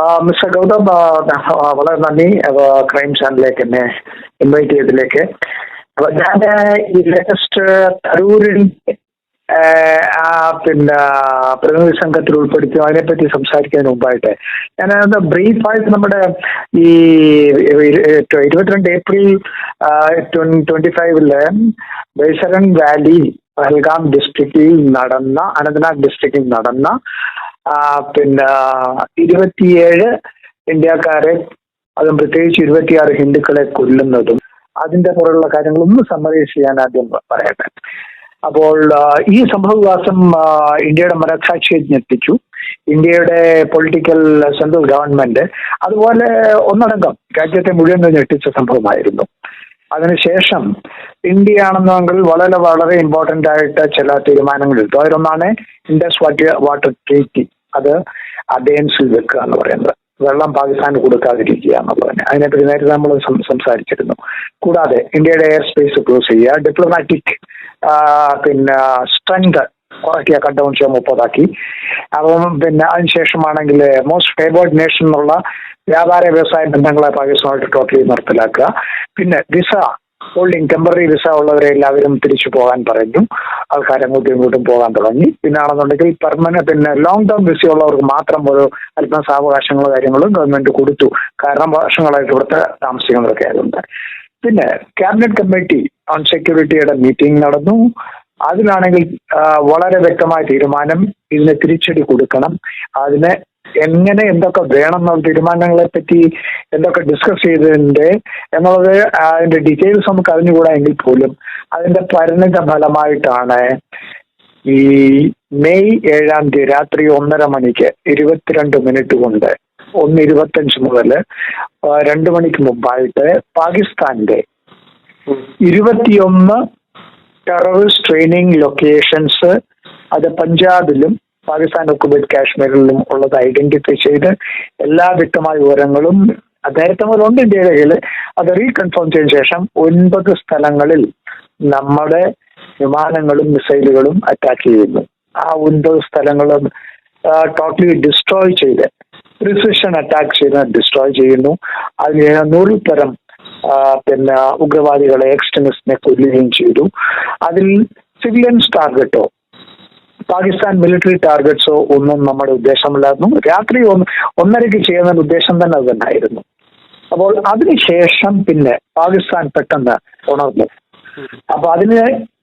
Mister Gautam വളരെ നന്ദി. Crime ചാനലിലേക്ക് എന്നെ ഇൻവൈറ്റ് ചെയ്തതിലേക്ക്. അപ്പൊ ഞാൻ ഈ ലേറ്റസ്റ്റ് തരൂരിൽ പിന്നെ പ്രതിനിധി സംഘത്തിൽ ഉൾപ്പെടുത്തി അതിനെപ്പറ്റി സംസാരിക്കുന്നതിന് മുമ്പായിട്ട്. ഞാൻ ബ്രീഫായിട്ട് നമ്മുടെ ഈ ഇരു- ഇരുപത്തിരണ്ട് ഏപ്രിൽ ട്വന്റി ഫൈവിൽ ബേസരൻ വാലി പഹൽഗാം ഡിസ്ട്രിക്റ്റിൽ നടന്ന അനന്തനാഗ് ഡിസ്ട്രിക്റ്റിൽ നടന്ന പിന്നെ ഇരുപത്തിയേഴ് ഇന്ത്യക്കാരെ അതും പ്രത്യേകിച്ച് ഇരുപത്തിയാറ് ഹിന്ദുക്കളെ കൊല്ലുന്നതും അതിന്റെ പുറമുള്ള കാര്യങ്ങളൊന്നും സമ്മറൈസ് ചെയ്യാൻ ആദ്യം പറയട്ടെ. അപ്പോൾ ഈ സംഭവവികാസം ഇന്ത്യയുടെ മനസാക്ഷിയെ ഞെട്ടിച്ചു ഇന്ത്യയുടെ പൊളിറ്റിക്കൽ സെൻട്രൽ ഗവൺമെന്റ് അതുപോലെ ഒന്നടങ്കം രാജ്യത്തെ മുഴുവൻ ഞെട്ടിച്ച സംഭവമായിരുന്നു. അതിനുശേഷം ഇന്ത്യ ആണെന്നെങ്കിൽ വളരെ വളരെ ഇമ്പോർട്ടന്റ് ആയിട്ട് ചില തീരുമാനങ്ങൾ എടുത്തു. അതിലൊന്നാണ് ഇൻഡസ് വാട്ടർ വാട്ടർ ട്രീറ്റി അത് അബേൻസിൽ വെക്കുക എന്ന് പറയുന്നത്. വെള്ളം പാകിസ്ഥാന് കൊടുക്കാതിരിക്കുക എന്നുള്ളതിന് അതിനെപ്പറ്റി നേരത്തെ നമ്മൾ സംസാരിച്ചിരുന്നു. കൂടാതെ ഇന്ത്യയുടെ എയർ സ്പേസ് ക്ലോസ് ചെയ്യുക ഡിപ്ലോമാറ്റിക് പിന്നെ സ്ട്രെങ്ത് കുറയ്ക്കുക കണ്ടവൻഷ്യ മുപ്പതാക്കി. അപ്പം പിന്നെ അതിനുശേഷമാണെങ്കിൽ മോസ്റ്റ് ഫേവേർഡ് നേഷൻ എന്നുള്ള വ്യാപാര വ്യവസായ ബന്ധങ്ങളെ പാകിസ്ഥാനായിട്ട് ടോട്ടലി നിർത്തലാക്കുക. പിന്നെ വിസ ഹോൾഡിംഗ് ടെമ്പററി വിസ ഉള്ളവരെ എല്ലാവരും തിരിച്ചു പോകാൻ പറഞ്ഞു ആൾക്കാർ അങ്ങോട്ടും ഇങ്ങോട്ടും പോകാൻ തുടങ്ങി. പിന്നാണെന്നുണ്ടെങ്കിൽ പെർമനന്റ് പിന്നെ ലോങ് ടേം വിസ ഉള്ളവർക്ക് മാത്രം ഒരു അല്പം സാവകാശങ്ങളോ കാര്യങ്ങളും ഗവൺമെന്റ് കൊടുത്തു. കാരണം വർഷങ്ങളായിട്ട് ഇവിടുത്തെ താമസിക്കുന്നവരൊക്കെ ആയതുകൊണ്ട്. പിന്നെ ക്യാബിനറ്റ് കമ്മിറ്റി ഓൺ സെക്യൂരിറ്റിയുടെ മീറ്റിംഗ് നടന്നു. അതിലാണെങ്കിൽ ആ, വളരെ വ്യക്തമായ തീരുമാനം ഇതിനെ തിരിച്ചടി കൊടുക്കണം. അതിന് എങ്ങനെ എന്തൊക്കെ വേണം എന്നുള്ള തീരുമാനങ്ങളെ പറ്റി എന്തൊക്കെ ഡിസ്കസ് ചെയ്തിട്ടുണ്ട് എന്നുള്ളത് അതിന്റെ ഡീറ്റെയിൽസ് നമുക്ക് അറിഞ്ഞുകൂടാ എങ്കിൽ പോലും. അതിന്റെ പരിണിത ഫലമായിട്ടാണ് ഈ മെയ് ഏഴാം തീയതി രാത്രി ഒന്നര മണിക്ക് ഇരുപത്തിരണ്ട് മിനിറ്റ് കൊണ്ട് ഒന്ന് ഇരുപത്തഞ്ച് മുതൽ രണ്ട് മണിക്ക് മുമ്പായിട്ട് പാകിസ്ഥാന്റെ ഇരുപത്തിയൊന്ന് ടെററിസ്റ്റ് ട്രെയിനിങ് ലൊക്കേഷൻസ് അത് പഞ്ചാബിലും പാകിസ്ഥാൻ ഒക്കുപേറ്റ് കാശ്മീരിലും ഉള്ളത് ഐഡന്റിഫൈ ചെയ്ത് എല്ലാ വ്യക്തമായ വിവരങ്ങളും നേരത്തെ മുതലുണ്ട് ഇന്ത്യയുടെ കയ്യിൽ അത് റീകൺഫേം ചെയ്ത ശേഷം ഒൻപത് സ്ഥലങ്ങളിൽ നമ്മുടെ വിമാനങ്ങളും മിസൈലുകളും അറ്റാക്ക് ചെയ്യുന്നു ആ ഒൻപത് സ്ഥലങ്ങളും ടോട്ടലി ഡിസ്ട്രോയ് ചെയ്ത് പ്രിസിഷൻ അറ്റാക്ക് ചെയ്ത് ഡിസ്ട്രോയ് ചെയ്യുന്നു. അതിന് നൂറിൽ തരം പിന്നെ ഉഗ്രവാദികളെ എക്സ്ട്രീമിസ്റ്റിനെ കൊല്ലുകയും ചെയ്തു. അതിൽ സിവിലിയൻസ് ടാർഗറ്റോ പാകിസ്ഥാൻ മിലിറ്ററി ടാർഗറ്റ്സോ ഒന്നും നമ്മുടെ ഉദ്ദേശമില്ലായിരുന്നു. രാത്രി ഒന്ന് ഒന്നരയ്ക്ക് ചെയ്യുന്ന ഉദ്ദേശം തന്നെ അത് തന്നെയായിരുന്നു അപ്പോൾ അതിനുശേഷം പിന്നെ പാകിസ്ഥാൻ പെട്ടെന്ന് ഉണർന്നു. അപ്പൊ അതിന്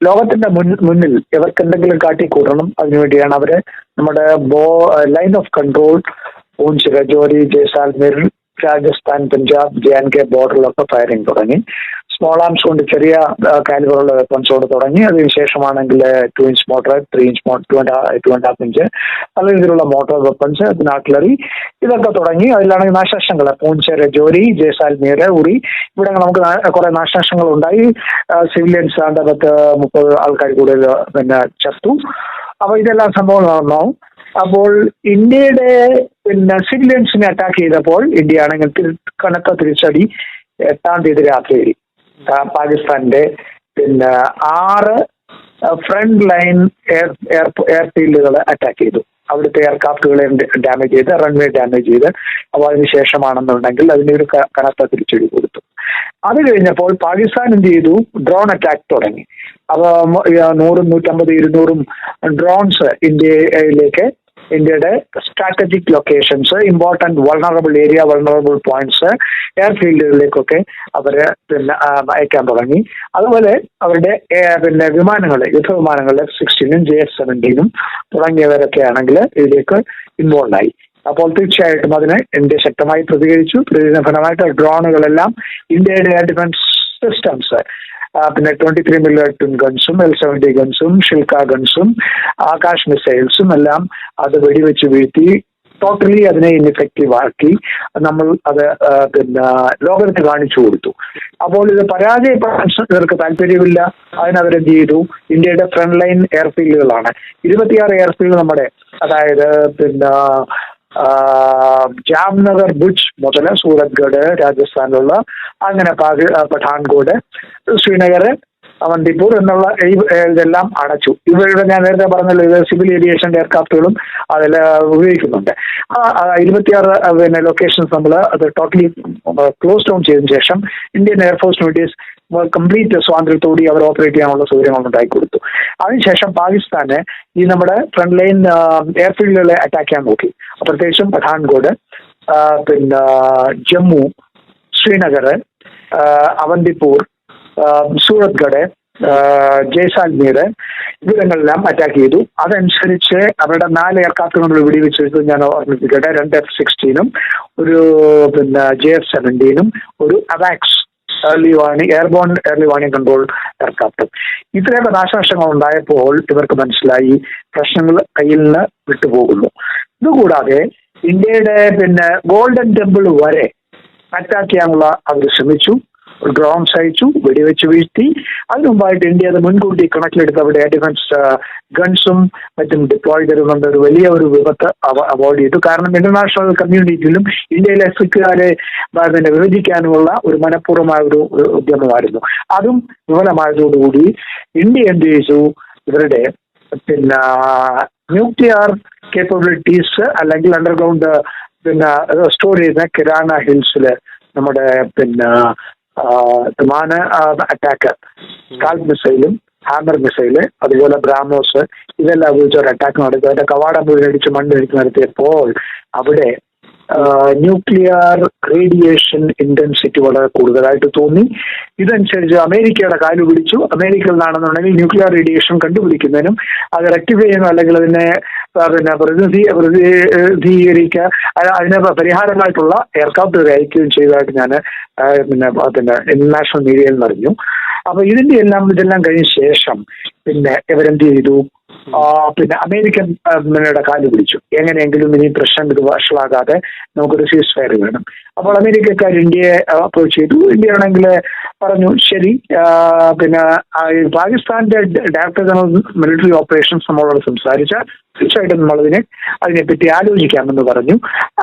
ലോകത്തിന്റെ മുന്നിൽ ഇവർക്ക് എന്തെങ്കിലും കാട്ടിക്കൂട്ടണം അതിനുവേണ്ടിയാണ് അവർ നമ്മുടെ ബോ line of control Poonch Rajouri Jaisalmer Rajasthan Punjab J and K ബോർഡറിലൊക്കെ firing തുടങ്ങി. സ്മോൾ ആംസ് കൊണ്ട് ചെറിയ കാലിബറുള്ള കൊണ്ട് തുടങ്ങി അതിനുശേഷമാണെങ്കിൽ two inch mortar three inch two and two and half inch പല രീതിയിലുള്ള മോട്ടോർ വെപ്പൺസ് പിന്നെ ആർട്ടിലറി ഇതൊക്കെ തുടങ്ങി അതിലാണെങ്കിൽ നാശനഷ്ടങ്ങൾ പൂഞ്ചേര ജോലി ജയസാൽമീർ ഉറി ഇവിടെ നമുക്ക് കുറെ നാശനഷ്ടങ്ങൾ ഉണ്ടായി. സിവിലിയൻസ് പത്ത് മുപ്പത് ആൾക്കാർ കൂടുതൽ പിന്നെ ചത്തു. അപ്പൊ ഇതെല്ലാം സംഭവം നടന്നു. അപ്പോൾ ഇന്ത്യയുടെ പിന്നെ സിവിലിയൻസിനെ അറ്റാക്ക് ചെയ്തപ്പോൾ ഇന്ത്യ ആണെങ്കിൽ കനത്ത തിരിച്ചടി എട്ടാം തീയതി രാത്രി. പാകിസ്ഥാന്റെ പിന്നെ ആറ് ഫ്രണ്ട് ലൈൻ എയർ എയർ എയർഫീൽഡുകൾ അറ്റാക്ക് ചെയ്തു. അവിടുത്തെ എയർക്രാഫ്റ്റുകളെ ഡാമേജ് ചെയ്ത് റൺവേ ഡാമേജ് ചെയ്ത്. അപ്പോൾ അതിനുശേഷമാണെന്നുണ്ടെങ്കിൽ അതിനൊരു കനത്ത തിരിച്ചടി കൊടുത്തു. അത് കഴിഞ്ഞപ്പോൾ പാകിസ്ഥാൻ എന്ത് ചെയ്തു? ഡ്രോൺ അറ്റാക്ക് തുടങ്ങി. ഈ നൂറും നൂറ്റമ്പത് ഇരുന്നൂറും ഡ്രോൺസ് ഇന്ത്യയിലേക്ക് ഇന്ത്യയുടെ strategic locations important vulnerable area vulnerable points എയർഫീൽഡുകളിലേക്കൊക്കെ അവർ പിന്നെ അയക്കാൻ തുടങ്ങി. അതുപോലെ അവരുടെ പിന്നെ വിമാനങ്ങൾ യുദ്ധവിമാനങ്ങൾ എഫ് സിക്സ്റ്റീനും ജെ എഫ് സെവന്റീനും തുടങ്ങിയവരൊക്കെ ആണെങ്കിൽ ഇതിലേക്ക് ഇൻവോൾവ് ആയി. അപ്പോൾ തീർച്ചയായിട്ടും അതിന് ഇന്ത്യ ശക്തമായി പ്രതികരിച്ചു. പ്രതികരണ ഫലമായിട്ട് ഡ്രോണുകളെല്ലാം ഇന്ത്യയുടെ ഡിഫൻസ് സിസ്റ്റംസ് പിന്നെ ട്വന്റി ത്രീ ടിൻ ഗൺസും എൽ സെവന്റി ഗൺസും ഷിൽക്ക ഗൺസും ആകാശ് മിസൈൽസും എല്ലാം അത് വെടിവെച്ച് വീഴ്ത്തി ടോട്ടലി അതിനെ ഇൻഎഫക്റ്റീവ് ആക്കി. നമ്മൾ അത് പിന്നെ ലോകത്തിന് കാണിച്ചു കൊടുത്തു. അപ്പോൾ ഇത് പരാജയപ്പെടാൻ ഇവർക്ക് താല്പര്യമില്ല. അതിനവരെന്ത് ചെയ്തു? ഇന്ത്യയുടെ ഫ്രണ്ട് ലൈൻ എയർഫീൽഡുകളാണ് ഇരുപത്തിയാറ് എയർഫീൽഡ് നമ്മുടെ അതായത് പിന്നെ ജാംനഗർ ഭുജ് മുതൽ സൂരത്ഗഡ് രാജസ്ഥാനിലുള്ള അങ്ങനെ പാകി പഠാൻകോട് ശ്രീനഗർ അവന്തിപ്പൂർ എന്നുള്ള ഇതെല്ലാം അടച്ചു. ഇവരുടെ ഞാൻ നേരത്തെ പറഞ്ഞല്ലോ ഇത് സിവിൽ ഏവിയേഷൻ എയർക്രാഫ്റ്റുകളും അതിൽ ഉപയോഗിക്കുന്നുണ്ട്. ഇരുപത്തിയാറ് പിന്നെ ലൊക്കേഷൻസ് നമ്മൾ അത് ടോട്ടലി ക്ലോസ് ഡൗൺ ചെയ്തതിനു ശേഷം Indian air force notice complete സ്വാതന്ത്ര്യത്തോടെ അവർ ഓപ്പറേറ്റ് ചെയ്യാനുള്ള സൗകര്യങ്ങൾ ഉണ്ടാക്കി കൊടുത്തു. അതിനുശേഷം പാകിസ്ഥാന് ഈ നമ്മുടെ ഫ്രണ്ട് ലൈൻ എയർഫീൽഡുകളെ അറ്റാക്ക് ചെയ്യാൻ നോക്കി. പ്രത്യേകിച്ചും പഠാൻകോട് പിന്നെ ജമ്മു ശ്രീനഗർ അവന്തിപ്പൂർ ആ, ജയ്സാൽമീർ ഇവിടങ്ങളെല്ലാം അറ്റാക്ക് ചെയ്തു. അതനുസരിച്ച് അവരുടെ നാല് എയർക്രാഫ്റ്റ് നമ്മൾ വെടിവെച്ചെടുത്ത് ഞാൻ ഓർമ്മിപ്പിക്കട്ടെ. രണ്ട് എഫ് സിക്സ്റ്റീനും ഒരു പിന്നെ ജെ എഫ് സെവന്റീനും ഒരു അവാക്സ് ഏർലി വാണി എയർബോൺ ഏർലി വാണി കൺട്രോൾ എയർക്രാഫ്റ്റും ഇത്രയൊക്കെ നാശനഷ്ടങ്ങൾ ഉണ്ടായപ്പോൾ ഇവർക്ക് മനസ്സിലായി പ്രശ്നങ്ങൾ കയ്യിൽ നിന്ന് വിട്ടുപോകുന്നു. ഇതുകൂടാതെ ഇന്ത്യയുടെ പിന്നെ ഗോൾഡൻ ടെമ്പിൾ വരെ അറ്റാക്ക് ചെയ്യാനുള്ള അവർ ശ്രമിച്ചു. ഡ്രോൺസ് അയച്ചു വെടിവെച്ച് വീഴ്ത്തി. അതിനുമ്പായിട്ട് ഇന്ത്യ അത് മുൻകൂട്ടി കണക്കിലെടുത്ത് അവിടെ ഡിഫൻസ് ഗൺസും മറ്റും ഡിപ്ലോയ് ചെയ്തുകൊണ്ട് ഒരു വലിയ ഒരു വിപത്ത് അവോയ്ഡ് ചെയ്തു. കാരണം ഇന്റർനാഷണൽ കമ്മ്യൂണിറ്റിയിലും ഇന്ത്യയിലെ സിഖുകാരെ പിന്നെ വിഭജിക്കാനുമുള്ള ഒരു മനഃപൂർവമായ ഒരു ഉദ്യമമായിരുന്നു. അതും വിഫലമായതോടുകൂടി ഇന്ത്യ എന്ത് ചെയ്തു? ഇവരുടെ പിന്നെ ന്യൂക്ലിയർ കേപ്പബിലിറ്റീസ് അല്ലെങ്കിൽ അണ്ടർഗ്രൗണ്ട് പിന്നെ സ്റ്റോർ ചെയ്യുന്ന കിരാന ഹിൽസിൽ നമ്മുടെ പിന്നെ വിമാന അറ്റാക്ക് സ്കാൽപ് മിസൈലും ഹാമർ മിസൈൽ അതുപോലെ ബ്രാമോസ് ഇതെല്ലാം ഉപയോഗിച്ച് ഒരു അറ്റാക്ക് നടത്തി. അതിന്റെ കവാടം മുഴുവൻ അടിച്ച് മണ്ണിടിച്ച് നടത്തിയപ്പോൾ അവിടെ ന്യൂക്ലിയർ റേഡിയേഷൻ ഇന്റൻസിറ്റി വളരെ കൂടുതലായിട്ട് തോന്നി. ഇതനുസരിച്ച് അമേരിക്കയുടെ കാൽ പിടിച്ചു. അമേരിക്കയിൽ നിന്നാണെന്നുണ്ടെങ്കിൽ ന്യൂക്ലിയർ റേഡിയേഷൻ കണ്ടുപിടിക്കുന്നതിനും അത് റെക്ടിഫൈ ചെയ്യുന്ന അല്ലെങ്കിൽ അതിനെ പിന്നെ പ്രതിനിധി പ്രതിനിധീകരിക്കുക അത് അതിന് പരിഹാരമായിട്ടുള്ള എയർക്രാഫ്റ്റ് അയക്കുകയും ചെയ്തതായിട്ട് ഞാൻ പിന്നെ പിന്നെ ഇന്റർനാഷണൽ മീഡിയയിൽ നിന്ന് അറിഞ്ഞു അപ്പൊ ഇതിന്റെ എല്ലാം ഇതെല്ലാം കഴിഞ്ഞ ശേഷം പിന്നെ ഇവരെന്ത് ചെയ്തു? പിന്നെ അമേരിക്കൻ മുന്നണിയുടെ കാൽ പിടിച്ചു. എങ്ങനെയെങ്കിലും ഇനി പ്രശ്നം ഇത് വഷളാകാതെ നമുക്കൊരു സീസ് ഫയർ വേണം. അപ്പോൾ അമേരിക്കക്കാർ ഇന്ത്യയെ അപ്രോച്ച് ചെയ്തു. ഇന്ത്യ ആണെങ്കിൽ പറഞ്ഞു ശരി പിന്നെ പാകിസ്ഥാന്റെ ഡയറക്ടർ ജനറൽ മിലിറ്ററി ഓപ്പറേഷൻസ് നമ്മളോട് സംസാരിച്ച തീർച്ചയായിട്ടും നമ്മളതിനെ അതിനെപ്പറ്റി ആലോചിക്കാമെന്ന് പറഞ്ഞു.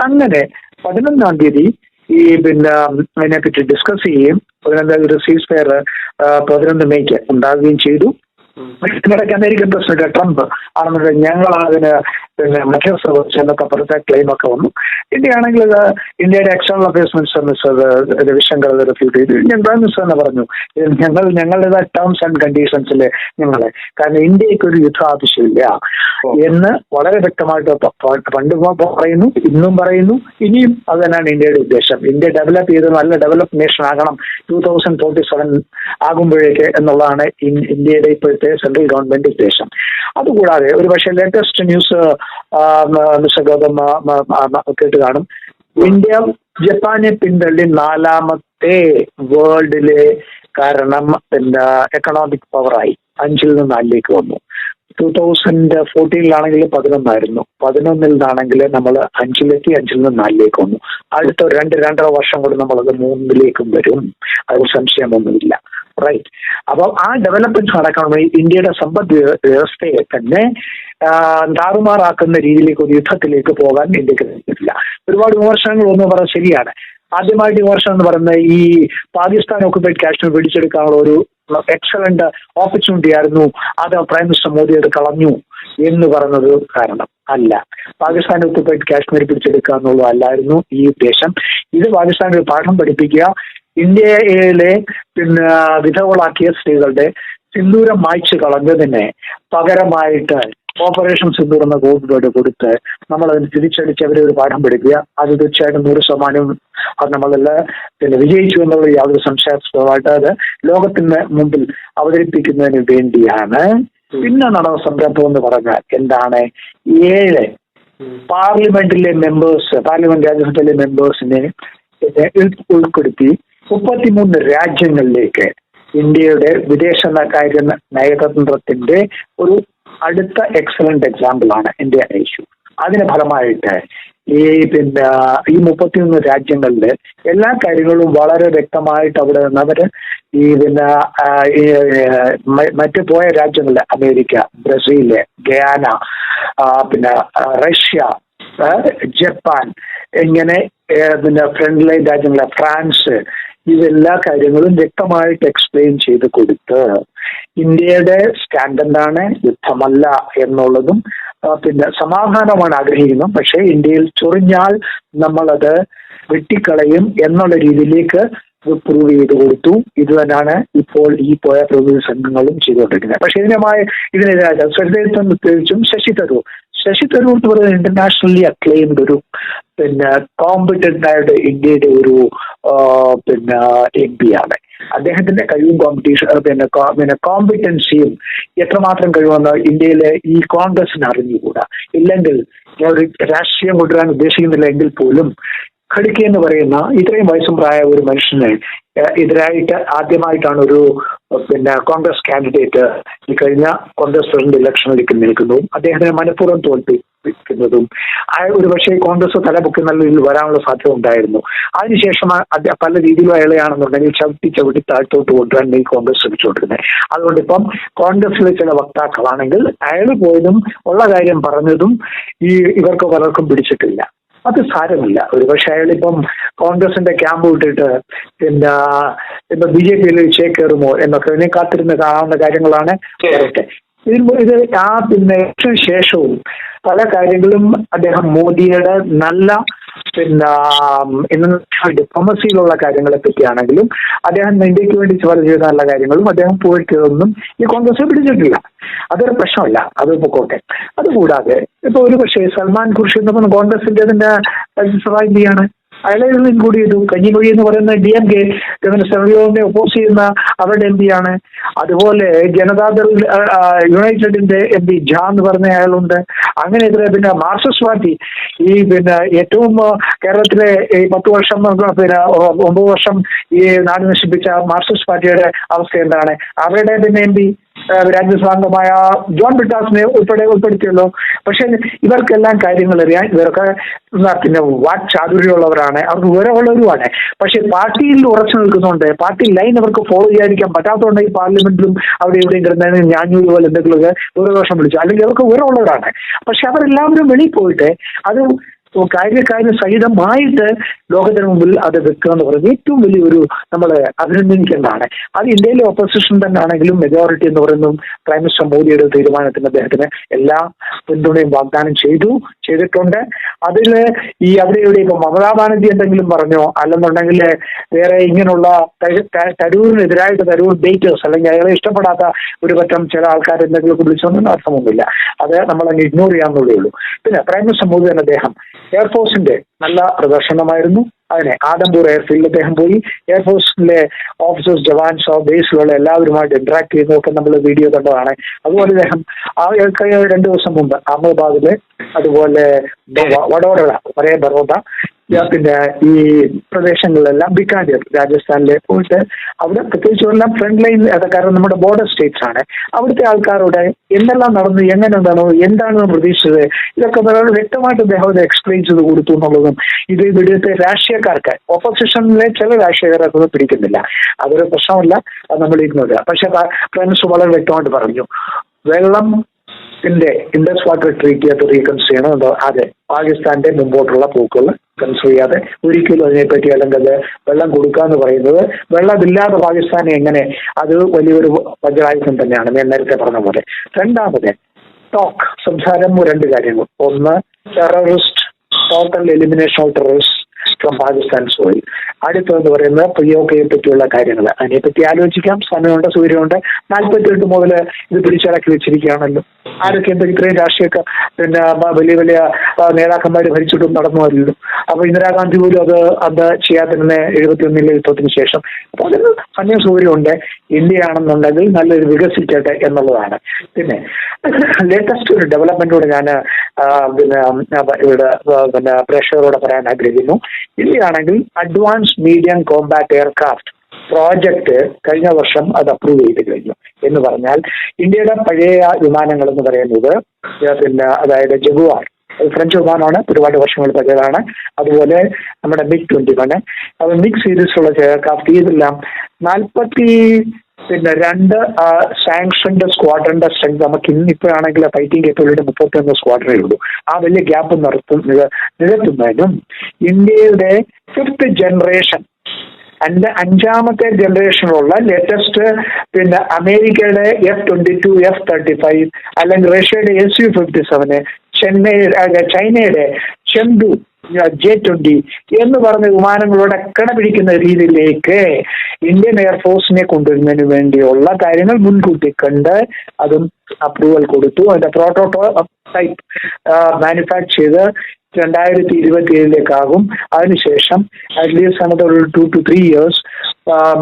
അങ്ങനെ പതിനൊന്നാം തീയതി ഈ പിന്നെ അതിനെപ്പറ്റി ഡിസ്കസ് ചെയ്യുകയും പതിനൊന്നാം ഒരു സീസ് ഫയർ പതിനൊന്ന് മെയ്ക്ക് ഉണ്ടാകുകയും ചെയ്തു. ഇതിനിടയ്ക്ക് അമേരിക്കൻ പ്രസിഡന്റ് ട്രംപ് ആണെന്നുണ്ടെങ്കിൽ ഞങ്ങൾ അതിന് പിന്നെ മധ്യസ്ഥ എന്നൊക്കെ പറഞ്ഞ ക്ലെയിം ഒക്കെ വന്നു. ഇന്ത്യ ആണെങ്കിൽ ഇത് ഇന്ത്യയുടെ external affairs minister mister Ravishankar അത് റിഫ്യൂട്ട് ചെയ്തു. ഇന്ത്യൻ പ്രൈം മിനിസ്റ്റർ തന്നെ പറഞ്ഞു. ഞങ്ങൾ ഞങ്ങളുടെ ടേംസ് ആൻഡ് കണ്ടീഷൻസിൽ ഞങ്ങളെ. കാരണം ഇന്ത്യയ്ക്ക് ഒരു യുദ്ധ ആവശ്യമില്ല എന്ന് വളരെ വ്യക്തമായിട്ട് പണ്ട് പറയുന്നു ഇന്നും പറയുന്നു. ഇനിയും അത് തന്നെയാണ് ഇന്ത്യയുടെ ഉദ്ദേശം. ഇന്ത്യ ഡെവലപ്പ് ചെയ്ത് നല്ല ഡെവലപ്പ് നേഷൻ ആകണം. ടൂ തൗസൻഡ് ഫോർട്ടി സെവൻ ആകുമ്പോഴേക്ക് എന്നുള്ളതാണ് ഇന്ത്യയുടെ ഇപ്പോഴത്തെ സെൻട്രൽ ഗവൺമെന്റ് ഉദ്ദേശം അതുകൂടാതെ ഒരു പക്ഷേ ലേറ്റസ്റ്റ് ന്യൂസ് മിസ്റ്റർ ഗൗതം കേട്ട് കാണും. ഇന്ത്യ ജപ്പാനെ പിന്തള്ളി നാലാമത്തെ വേൾഡിലെ കാരണം എന്താ? എക്കണോമിക് പവറായി അഞ്ചിൽ നിന്ന് നാലിലേക്ക് വന്നു. ടൂ തൗസൻഡ് ഫോർട്ടീനിലാണെങ്കിൽ പതിനൊന്നായിരുന്നു. പതിനൊന്നിൽ നിന്നാണെങ്കിൽ നമ്മൾ അഞ്ചിലെത്തി അഞ്ചിൽ നിന്ന് നാലിലേക്ക് വന്നു. അടുത്ത രണ്ട് രണ്ടര വർഷം കൊണ്ട് നമ്മളത് മൂന്നിലേക്കും വരും. അതിൽ സംശയമൊന്നുമില്ല. റൈറ്റ് അപ്പോൾ ആ ഡെവലപ്മെന്റ് നടക്കണമെങ്കിൽ ഇന്ത്യയുടെ സമ്പദ് വ്യവസ്ഥയെ തന്നെ താറുമാറാക്കുന്ന രീതിയിലേക്ക് ഒരു യുദ്ധത്തിലേക്ക് പോകാൻ ഇന്ത്യയ്ക്ക് കഴിഞ്ഞിട്ടില്ല. ഒരുപാട് വിമർശനങ്ങൾ ഒന്ന് പറഞ്ഞാൽ ശരിയാണ്. ആദ്യമായിട്ട് വിമർശനം എന്ന് പറയുന്നത് ഈ പാകിസ്ഥാൻ ഓക്കുപൈഡ് കാശ്മീർ പിടിച്ചെടുക്കാനുള്ള ഒരു എക്സലന്റ് ഓപ്പർച്യൂണിറ്റി ആയിരുന്നു. അത് പ്രൈം മിനിസ്റ്റർ മോദി അത് കളഞ്ഞു എന്ന് പറഞ്ഞത് കാരണം അല്ല. പാകിസ്ഥാൻ ഓക്കുപൈഡ് കാശ്മീർ പിടിച്ചെടുക്കുക എന്നുള്ളതല്ലായിരുന്നു ഈ ഉദ്ദേശം. ഇത് പാകിസ്ഥാനിൽ പാഠം പഠിപ്പിക്കുക ഇന്ത്യയിലെ പിന്നെ വിധവളാക്കിയ സ്ത്രീകളുടെ സിന്ദൂരം മായ്ച്ചു കളഞ്ഞതിന് പകരമായിട്ട് ഓപ്പറേഷൻ സിന്ദൂർ എന്ന വേർഡ് കൊടുത്ത് നമ്മൾ അതിന് തിരിച്ചടിച്ച് അവരെ ഒരു പാഠം പഠിക്കുക അത് തീർച്ചയായിട്ടും നൂറ് ശതമാനവും അത് നമ്മളെല്ലാം പിന്നെ വിജയിച്ചു എന്നുള്ള യാതൊരു സംശയാസ്പദമായിട്ട് അത് ലോകത്തിന് മുമ്പിൽ അവതരിപ്പിക്കുന്നതിന് വേണ്ടിയാണ്. പിന്നെ നടന്ന സംരംഭം എന്ന് പറഞ്ഞാൽ എന്താണ്? ഏഴ് പാർലമെന്റിലെ മെമ്പേഴ്സ് പാർലമെന്റ് രാജ്യസഭയിലെ മെമ്പേഴ്സിനെ ഉൾപ്പെടുത്തി മുപ്പത്തിമൂന്ന് രാജ്യങ്ങളിലേക്ക് ഇന്ത്യയുടെ വിദേശ കാര്യ നയതന്ത്രത്തിന്റെ ഒരു അടുത്ത എക്സലന്റ് എക്സാമ്പിൾ ആണ് ഇന്ത്യ ഇഷ്യൂ അതിന് ഫലമായിട്ട് ഈ പിന്നെ ഈ മുപ്പത്തിയൊന്ന് രാജ്യങ്ങളിൽ എല്ലാ കാര്യങ്ങളും വളരെ വ്യക്തമായിട്ട് അവിടെ നിന്നവര് ഈ പിന്നെ മറ്റു പോയ രാജ്യങ്ങളിൽ അമേരിക്ക ബ്രസീൽ ഗയാന പിന്നെ റഷ്യ ജപ്പാൻ ഇങ്ങനെ പിന്നെ ഫ്രണ്ട് ലൈൻ രാജ്യങ്ങളെ ഫ്രാൻസ് ഇതെല്ലാ കാര്യങ്ങളും വ്യക്തമായിട്ട് എക്സ്പ്ലെയിൻ ചെയ്ത് കൊടുത്ത് ഇന്ത്യയുടെ സ്റ്റാൻഡ് എന്താണ് യുദ്ധമല്ല എന്നുള്ളതും പിന്നെ സമാധാനമാണ് ആഗ്രഹിക്കുന്നത്. പക്ഷേ ഇന്ത്യയിൽ ചൊറിഞ്ഞാൽ നമ്മളത് വെട്ടിക്കളയും എന്നുള്ള രീതിയിലേക്ക് പ്രൂവ് ചെയ്ത് കൊടുത്തു. ഇത് തന്നെയാണ് ഇപ്പോൾ ഈ പോയ പ്രതിനിധി സംഘങ്ങളും ചെയ്തുകൊണ്ടിരിക്കുന്നത്. പക്ഷെ ഇതിനുമായി ഇതിനെതിരായിട്ട് ശ്രദ്ധേയത്വം പ്രത്യേകിച്ചും ശശി തരൂർ. ശശി തരൂർ എന്ന് പറയുന്നത് ഇന്റർനാഷണലി അക്ലെയിംഡ് ഒരു പിന്നെ കോമ്പറ്റന്റ് ആയിട്ട് ഇന്ത്യയുടെ ഒരു പിന്നെ എം പി ആണ്. അദ്ദേഹത്തിന്റെ കഴിവും കോമ്പറ്റീഷൻ പിന്നെ പിന്നെ കോമ്പറ്റൻസിയും എത്രമാത്രം കഴിവെന്ന് ഇന്ത്യയിലെ ഈ കോൺഗ്രസിന് അറിഞ്ഞുകൂടാ. ഇല്ലെങ്കിൽ ഞാൻ ഒരു രാഷ്ട്രീയം കൊണ്ടുവരാൻ ഉദ്ദേശിക്കുന്നില്ല എങ്കിൽ പോലും ഖഡ്കെ എന്ന് പറയുന്ന ഇത്രയും വയസ്സും പ്രായ ഒരു മനുഷ്യനെ എതിരായിട്ട് ആദ്യമായിട്ടാണ് ഒരു പിന്നെ കോൺഗ്രസ് കാൻഡിഡേറ്റ് ഈ കഴിഞ്ഞ കോൺഗ്രസ് പ്രസിഡന്റ് ഇലക്ഷനിലേക്ക് നിൽക്കുന്നതും അദ്ദേഹത്തിനെ മനഃപൂർവം തോൽപ്പിക്കുന്നതും ആ ഒരു പക്ഷേ കോൺഗ്രസ് തലമുക്കി നല്ല രീതിയിൽ വരാനുള്ള സാധ്യത ഉണ്ടായിരുന്നു. അതിനുശേഷം പല രീതിയിലും അയാളെയാണെന്നുണ്ടെങ്കിൽ ചവിട്ടി ചവിട്ടി താഴ്ത്തോട്ട് കൊണ്ടുവരാൻ ഈ കോൺഗ്രസ് ശ്രമിച്ചുകൊണ്ടിരുന്നത്. അതുകൊണ്ട് ഇപ്പം കോൺഗ്രസിലെ ചില വക്താക്കളാണെങ്കിൽ അയാൾ പോയതും ഉള്ള കാര്യം പറഞ്ഞതും ഈ ഇവർക്ക് പലർക്കും പിടിച്ചിട്ടില്ല. അത് സാരമില്ല. ഒരുപക്ഷെ അയാളിപ്പം കോൺഗ്രസിന്റെ ക്യാമ്പ് വിട്ടിട്ട് പിന്നെ ഇപ്പൊ ബി ജെ പിയിൽ ചേക്കേറുമോ എന്നൊക്കെ ഇതിനെ കാത്തിരുന്ന് കാണാവുന്ന കാര്യങ്ങളാണ് ഇത് ആ പിന്നെ ശേഷവും പല കാര്യങ്ങളും അദ്ദേഹം മോദിയുടെ നല്ല പിന്നെ ഡിപ്ലോമസിയിലുള്ള കാര്യങ്ങളെ പറ്റിയാണെങ്കിലും അദ്ദേഹം ഇന്ത്യയ്ക്ക് വേണ്ടി ചില ചെയ്ത നല്ല കാര്യങ്ങളും അദ്ദേഹം പോയിട്ടൊന്നും ഈ കോൺഗ്രസ് പിടിച്ചിട്ടില്ല. അതൊരു പ്രശ്നമല്ല. അത് പൊക്കോട്ടെ. അതുകൂടാതെ ഇപ്പൊ ഒരു പക്ഷേ സൽമാൻ ഖുർഷിദ് കോൺഗ്രസിന്റെ അതിന്റെ പിയാണ് അയാളെ ഇൻക്ലൂഡ് ചെയ്തു കഞ്ഞിമൊഴി എന്ന് പറയുന്ന ഡി എം കെ സെർവിയോനെ ഒപ്പോസ് ചെയ്യുന്ന അവരുടെ എം ആണ്. അതുപോലെ ജനതാദൾ യുണൈറ്റഡിന്റെ എം പി ജാ എന്ന് പറഞ്ഞ അയാളുണ്ട്. അങ്ങനെ ഇതിലെ പിന്നെ മാർക്സിസ്റ്റ് പാർട്ടി ഈ പിന്നെ ഏറ്റവും കേരളത്തിലെ ഈ പത്ത് വർഷം പിന്നെ ഒമ്പത് വർഷം ഈ നാട് നശിപ്പിച്ച മാർക്സിസ്റ്റ് പാർട്ടിയുടെ അവസ്ഥ എന്താണ്? അവരുടെ പിന്നെ എം പി രാജ്യസഭാംഗമായ ജോൺ ബ്രിട്ടാസിനെ ഉൾപ്പെടെ ഉൾപ്പെടുത്തിയല്ലോ പക്ഷെ ഇവർക്കെല്ലാം കാര്യങ്ങൾ അറിയാൻ ഇവരൊക്കെ പിന്നെ വാക് ചാതുര്യമുള്ളവരാണ്. അവർക്ക് വിവരമുള്ളവരുമാണ് പക്ഷെ പാർട്ടിയിൽ ഉറച്ചു നിൽക്കുന്നുണ്ട് പാർട്ടി ലൈൻ അവർക്ക് ഫോളോ ചെയ്യാതിരിക്കാൻ പറ്റാത്തതുകൊണ്ട് ഈ പാർലമെന്റിലും അവിടെ ഇവിടെയും കിടന്നതിന് ഞാഞ്ഞൂര് പോലെ എന്തെങ്കിലുമൊക്കെ ദൂരദോഷം വിളിച്ചു. അല്ലെങ്കിൽ അവർക്ക് വിവരമുള്ളവരാണ്. പക്ഷെ അവരെല്ലാവരും വെളിയിൽ പോയിട്ട് അത് കാര്യകാര്യ സഹിതമായിട്ട് ലോകത്തിന് മുമ്പിൽ അത് വെക്കുക എന്ന് പറയുന്നത് ഏറ്റവും വലിയൊരു നമ്മൾ അഭിനന്ദിക്കേണ്ടതാണ്. അത് ഇന്ത്യയിലെ ഓപ്പോസിഷൻ തന്നെ ആണെങ്കിലും മെജോറിറ്റി എന്ന് പറയുന്നതും പ്രൈം മിനിസ്റ്റർ മോദിയുടെ തീരുമാനത്തിന് അദ്ദേഹത്തിന് എല്ലാ പിന്തുണയും വാഗ്ദാനം ചെയ്തു ചെയ്തിട്ടുണ്ട്. അതിൽ ഈ അവിടെ ഇവിടെ ഇപ്പൊ മമതാ ബാനർജി എന്തെങ്കിലും പറഞ്ഞോ? അല്ലെന്നുണ്ടെങ്കിൽ വേറെ ഇങ്ങനെയുള്ള തരൂരിനെതിരായിട്ട് തരൂർ ഡേറ്റേഴ്സ് അല്ലെങ്കിൽ അയാളെ ഇഷ്ടപ്പെടാത്ത ഒരു പറ്റം ചില ആൾക്കാർ എന്തെങ്കിലും വിളിച്ചോന്നും അർത്ഥമൊന്നുമില്ല. അത് നമ്മൾ അങ്ങ് ഇഗ്നോർ ചെയ്യാന്നുള്ളേ ഉള്ളൂ. പിന്നെ പ്രൈം മിനിസ്റ്റർ മോദി തന്നെ അദ്ദേഹം എയർഫോഴ്സിന്റെ നല്ല പ്രദർശനമായിരുന്നു. അതിനെ ആദംപൂർ എയർഫീൽഡിൽ അദ്ദേഹം പോയി. എയർഫോഴ്സിലെ ഓഫീസേഴ്സ് ജവാൻസോ ബേസിലുള്ള എല്ലാവരുമായിട്ട് ഇന്ററാക്ട് ചെയ്യുന്നതൊക്കെ നമ്മൾ വീഡിയോ കണ്ടതാണ്. അതുപോലെ അദ്ദേഹം ആ കഴിഞ്ഞ രണ്ട് ദിവസം മുമ്പ് അഹമ്മദാബാദിലെ അതുപോലെ വഡോദര ഒരേ ബറോഡ ആ, പിന്നെ ഈ പ്രദേശങ്ങളിലെല്ലാം ബിക്കാനീർ രാജസ്ഥാനിലെ പോയിട്ട് അവിടെ പ്രത്യേകിച്ച് എല്ലാം ഫ്രണ്ട് ലൈൻ കാരണം നമ്മുടെ ബോർഡർ സ്റ്റേറ്റ്സ് ആണ്. അവിടുത്തെ ആൾക്കാരോട് എന്തെല്ലാം നടന്നു എങ്ങനെ നടന്നു എന്താണ് പ്രതീക്ഷിച്ചത് ഇതൊക്കെ വളരെ വ്യക്തമായിട്ട് അദ്ദേഹം അത് എക്സ്പ്ലെയിൻ ചെയ്ത് കൊടുത്തു എന്നുള്ളതും ഇത് ഇവിടുത്തെ രാഷ്ട്രീയക്കാർക്ക് ഓപ്പോസിഷനിലെ ചില രാഷ്ട്രീയക്കാർക്ക് അത് പിടിക്കുന്നില്ല. അതൊരു പ്രശ്നമല്ല അത് നമ്മൾ ചെയ്യാം പക്ഷെ പ്രൈം വളരെ വ്യക്തമായിട്ട് പറഞ്ഞു. വെള്ളം ത്തിന്റെ ഇൻഡസ് വാട്ടർ ട്രീറ്റി അത് റീകൺസ് ചെയ്യണം അതെ പാകിസ്ഥാന്റെ മുമ്പോട്ടുള്ള പോക്കുകൾ റീകൺസ് ചെയ്യാതെ ഒരിക്കലും അതിനെപ്പറ്റി അല്ലെങ്കിൽ വെള്ളം കൊടുക്കുക എന്ന് പറയുന്നത് വെള്ളമില്ലാതെ പാകിസ്ഥാനെ എങ്ങനെ അത് വലിയൊരു വജ്രായുധം തന്നെയാണ്. ഞാൻ നേരത്തെ പറഞ്ഞ പോലെ. രണ്ടാമത് ടോക്ക് സംസാരം രണ്ട് കാര്യങ്ങൾ. ഒന്ന് terrorist total elimination of terrorist from Pakistan soil അടുത്തതെന്ന് പറയുന്നത് പ്രിയോക്കയെ പറ്റിയുള്ള കാര്യങ്ങൾ അതിനെപ്പറ്റി ആലോചിക്കാം. സമയമുണ്ട് സൂര്യമുണ്ട് നാൽപ്പത്തിയെട്ട് മുതൽ ഇത് പിടിച്ചടക്കി വെച്ചിരിക്കുകയാണല്ലോ. ആരൊക്കെ എന്താ ഇത്രയും രാഷ്ട്രീയ പിന്നെ വലിയ വലിയ നേതാക്കന്മാർ ഭരിച്ചിട്ടും നടന്നു വരില്ലല്ലോ അപ്പൊ ഇന്ദിരാഗാന്ധി പോലും അത് അത് ചെയ്യാതിരുന്ന എഴുപത്തിയൊന്നിലെ യുദ്ധത്തിന് ശേഷം. അപ്പൊ അതിന് സമയം സൗകര്യമുണ്ട്. ഇന്ത്യയാണെന്നുണ്ടെങ്കിൽ നല്ലൊരു വികസിക്കട്ടെ എന്നുള്ളതാണ്. പിന്നെ ലേറ്റസ്റ്റ് ഒരു ഡെവലപ്മെന്റോട് ഞാൻ പിന്നെ ഇവിടെ പിന്നെ പ്രേക്ഷകരോട് പറയാൻ ആഗ്രഹിക്കുന്നു. ഇന്ത്യയാണെങ്കിൽ advance medium compact aircraft project കഴിഞ്ഞ വർഷം അത് അപ്രൂവ് ചെയ്ത് കഴിഞ്ഞു. എന്ന് പറഞ്ഞാൽ ഇന്ത്യയുടെ പഴയ വിമാനങ്ങൾ എന്ന് പറയുന്നത് പിന്നെ അതായത് ജഗുവാർ ഫ്രഞ്ച് വിമാനമാണ് ഒരുപാട് വർഷങ്ങൾ പഴയതാണ്. അതുപോലെ നമ്മുടെ മിഗ് ട്വന്റി വൺ അത് മിഗ് സീരീസിലുള്ള എയർക്രാഫ്റ്റ് ഇതെല്ലാം നാൽപ്പത്തി പിന്നെ രണ്ട് സാങ്ഷൻഡ് സ്ക്വാഡ്രന്റെ സ്ട്രെങ്ത് നമുക്ക് ഇന്നിപ്പോഴാണെങ്കിൽ ഫൈറ്റിംഗ് കേപ്പബിലിറ്റി മുപ്പത്തി ഒന്ന് സ്ക്വാഡ്രേ ഉള്ളൂ. ആ വലിയ ഗ്യാപ്പ് നിർത്തും നിരത്തുന്നതിനും ഇന്ത്യയുടെ ഫിഫ്ത്ത് ജനറേഷൻ അഞ്ച് അഞ്ചാമത്തെ ജനറേഷനുള്ള ലേറ്റസ്റ്റ് പിന്നെ അമേരിക്കയുടെ F twenty two F thirty five അല്ലെങ്കിൽ റഷ്യയുടെ S U fifty seven Chennai ചൈനയുടെ ചെന്തു ജെ ട്വന്റി എന്ന് പറഞ്ഞ വിമാനങ്ങളോടെ പിടിക്കുന്ന രീതിയിലേക്ക് ഇന്ത്യൻ എയർഫോഴ്സിനെ കൊണ്ടുവരുന്നതിന് വേണ്ടിയുള്ള കാര്യങ്ങൾ മുൻകൂട്ടി കണ്ട് അതും അപ്രൂവൽ കൊടുത്തു. അതിന്റെ പ്രോട്ടോടോ ടൈപ്പ് മാനുഫാക്ചർ ചെയ്ത് രണ്ടായിരത്തി ഇരുപത്തി ഏഴിലേക്കാകും അതിനുശേഷം at least another two two three years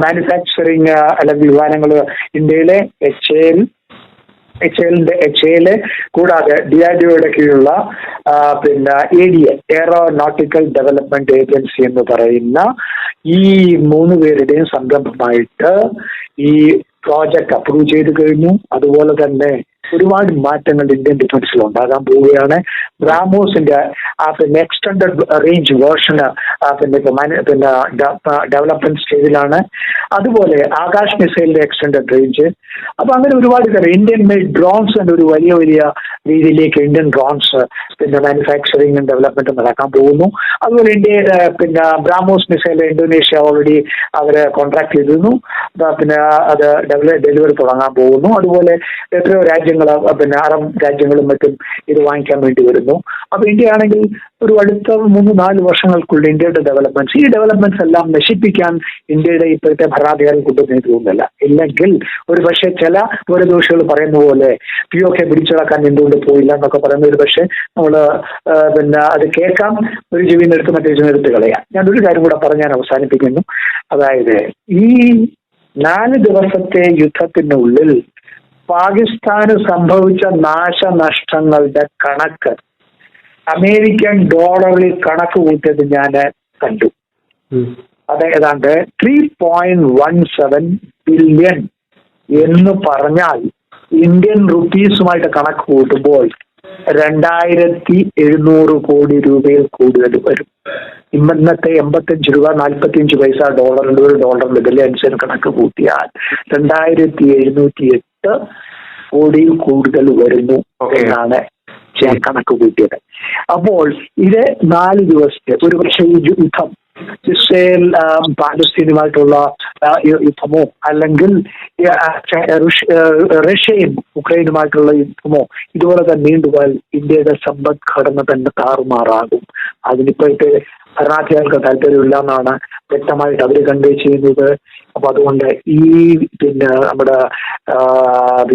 manufacturing അല്ലെങ്കിൽ വിമാനങ്ങൾ ഇന്ത്യയിലെ എച്ച് എൽ എച്ച് എല്ലിന്റെ എച്ച് എൽ കൂടാതെ ഡി ആർ ഡി ഒയുടെ കീഴിലുള്ള പിന്നെ A D A aeronautical development agency എന്ന് പറയുന്ന ഈ മൂന്ന് പേരുടെയും സംരംഭമായിട്ട് ഈ പ്രോജക്റ്റ് അപ്രൂവ് ചെയ്ത് കഴിഞ്ഞു. അതുപോലെ തന്നെ ഒരുപാട് മാറ്റങ്ങൾ ഇന്ത്യൻ ഡിഫൻസിൽ ഉണ്ടാകാൻ പോവുകയാണ്. ബ്രാമോസിന്റെ ആ പിന്നെ എക്സ്റ്റൻഡഡ് റേഞ്ച് വേർഷന് പിന്നെ പിന്നെ ഡെവലപ്മെന്റ് സ്റ്റേജിലാണ് അതുപോലെ ആകാശ് മിസൈലിന്റെ എക്സ്റ്റൻഡഡ് റേഞ്ച് അപ്പൊ അങ്ങനെ ഒരുപാട് കാര്യം ഇന്ത്യൻ മെയ്ഡ് ഡ്രോൺസ് ഒരു വലിയ വലിയ രീതിയിലേക്ക് ഇന്ത്യൻ ഡ്രോൺസ് പിന്നെ മാനുഫാക്ചറിംഗും ഡെവലപ്മെന്റും നടക്കാൻ പോകുന്നു. അതുപോലെ ഇന്ത്യയുടെ പിന്നെ ബ്രാമോസ് മിസൈൽ ഇന്തോനേഷ്യ ഓൾറെഡി അവരെ കോൺട്രാക്ട് ചെയ്തിരുന്നു. പിന്നെ അത് ഡെലിവറി തുടങ്ങാൻ പോകുന്നു. അതുപോലെ എത്രയോ രാജ്യങ്ങൾ പിന്നെ അറബ് രാജ്യങ്ങളും മറ്റും ഇത് വാങ്ങിക്കാൻ വേണ്ടി വരുന്നു. അപ്പൊ ഇന്ത്യ ആണെങ്കിൽ ഒരു അടുത്ത മൂന്ന് നാല് വർഷങ്ങൾക്കുള്ള ഇന്ത്യയുടെ ഡെവലപ്മെന്റ്സ് ഈ ഡെവലപ്മെന്റ്സ് എല്ലാം നശിപ്പിക്കാൻ ഇന്ത്യയുടെ ഇപ്പോഴത്തെ ഭരണാധികാരം കൊണ്ടുവന്നേ തോന്നുന്നില്ല ഇല്ലെങ്കിൽ ഒരു പക്ഷേ ചില ദൂരദോഷികൾ പറയുന്ന പോലെ പി ഒക്കെ പിടിച്ചടക്കാൻ എന്തുകൊണ്ട് പോയില്ല എന്നൊക്കെ പറയുന്ന ഒരു പക്ഷേ നമ്മൾ പിന്നെ അത് കേൾക്കാം. ഒരു ജീവി നിന്ന് മറ്റേ ചെവിയിൽ എടുത്ത് കളയാം. ഞാൻ ഒരു കാര്യം കൂടെ പറഞ്ഞ് ഞാൻ അവസാനിപ്പിക്കുന്നു. അതായത് ഈ നാല് ദിവസത്തെ യുദ്ധത്തിനുള്ളിൽ പാകിസ്ഥാന് സംഭവിച്ച നാശനഷ്ടങ്ങളുടെ കണക്ക് അമേരിക്കൻ ഡോളറിൽ കണക്ക് കൂട്ടിയത് ഞാൻ കണ്ടു. അത് ഏതാണ്ട് three point one seven billion എന്ന് പറഞ്ഞാൽ ഇന്ത്യൻ റുപ്പീസുമായിട്ട് കണക്ക് കൂട്ടുമ്പോൾ രണ്ടായിരത്തി എഴുന്നൂറ് കോടി രൂപയിൽ കൂടുതൽ വരും. ഇന്നത്തെ എൺപത്തഞ്ച് രൂപ നാൽപ്പത്തിയഞ്ച് പൈസ ഡോളറിന്റെ ഒരു ഡോളറിന്റെ വില അനുസരിച്ച് കണക്ക് കൂട്ടിയാൽ രണ്ടായിരത്തി എഴുന്നൂറ്റി എട്ട് കോടിയിൽ കൂടുതൽ വരുന്നു എന്നാണ് ഞാൻ കണക്ക് കൂട്ടിയത്. അപ്പോൾ ഇത് നാല് ദിവസത്തെ ഒരു പക്ഷേ ഈ യുദ്ധം ഇസ്രയേൽ പാലസ്തീനുമായിട്ടുള്ള യുദ്ധമോ അല്ലെങ്കിൽ റഷ്യയും ഉക്രൈനുമായിട്ടുള്ള യുദ്ധമോ ഇതുപോലെ തന്നെ നീണ്ടുപോയാൽ ഇന്ത്യയുടെ സമ്പദ്ഘടന തന്നെ താറുമാറാകും. അതിനിപ്പോഴത്തെ ഭരണാധികാരികൾക്ക് താല്പര്യമില്ല എന്നാണ് വ്യക്തമായിട്ട് അവർ കൺവേ ചെയ്യുന്നത്. അപ്പൊ അതുകൊണ്ട് ഈ പിന്നെ നമ്മുടെ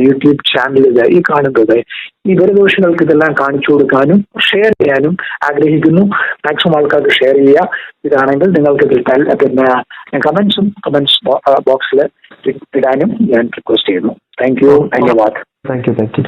യൂട്യൂബ് ചാനലിൽ ഈ കാണുന്നത് ഈ ദൂരദോഷികൾക്ക് ഇതെല്ലാം കാണിച്ചു കൊടുക്കാനും ഷെയർ ചെയ്യാനും ആഗ്രഹിക്കുന്നു. മാക്സിമം ആൾക്കാർക്ക് ഷെയർ ചെയ്യുക. ഇതാണെങ്കിൽ നിങ്ങൾക്ക് ഇതിൽ പിന്നെ കമന്റ്സും കമന്റ്സ് ബോക്സിൽ ഇടാനും ഞാൻ റിക്വസ്റ്റ് ചെയ്യുന്നു. Thank you ധന്യവാദ്. Thank you thank you